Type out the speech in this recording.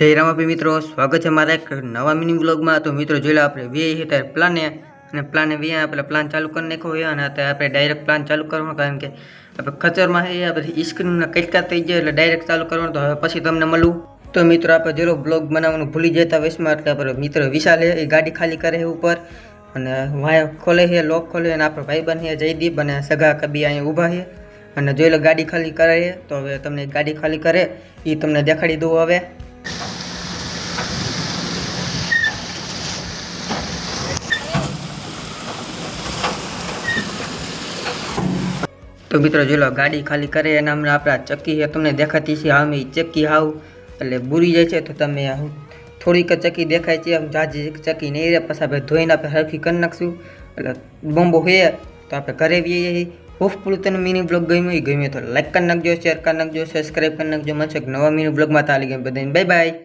જય રામાપી મિત્રો, સ્વાગત છે મારા એક નવા મિની બ્લોગમાં તો મિત્રો, જોઈ લો આપણે વે ત્યારે પ્લાને અને પ્લાને વે આપણે પ્લાન ચાલુ કરી નાખ્યો હોય અને અત્યારે આપણે ડાયરેક્ટ પ્લાન ચાલુ કરવાનો, કારણ કે આપણે ખચરમાં હે પછી સ્ક્રીનના કટકા થઈ જાય એટલે ડાયરેક્ટ ચાલુ કરવાનું. તો હવે પછી તમને મળું. તો મિત્રો, આપણે જેલો બ્લોગ બનાવવાનું ભૂલી જતા વેસમાં એટલે આપણે મિત્ર વિશાલ એ ગાડી ખાલી કરે ઉપર. અને વાય ખોલે છે, લોક ખોલે અને આપણો ભાઈબંધ છે, જયદીપ અને સગા કબી અહીંયા ઊભા છે. અને જોઈ લો ગાડી ખાલી કરે તો હવે તમને ગાડી ખાલી કરે એ તમને દેખાડી દઉં હવે. તો મિત્રો જો ગાડી ખાલી કરે એના હમણાં આપણા ચક્કી તમને દેખાતી છે, આમ ચક્કી હાવ, એટલે બુરી જાય છે. તો તમે થોડીક ચક્કી દેખાય છે, આમ જાજી ચક્કી નહીં રહે પછી આપણે ધોઈને આપણે હરખી કરી નાખશું. એટલે બોમ્બો હોઈએ તો આપણે ઘરે બી હોપફુલ તને મિની બ્લોગ ગમ્યો એ ગમ્યો તો લાઈક કરી નાખજો શેર કરી નાખજો સબસ્ક્રાઈબ કરી નાખજો. મને નવા મિની બ્લોગમાં તાલી ગયા બધાને. Bye bye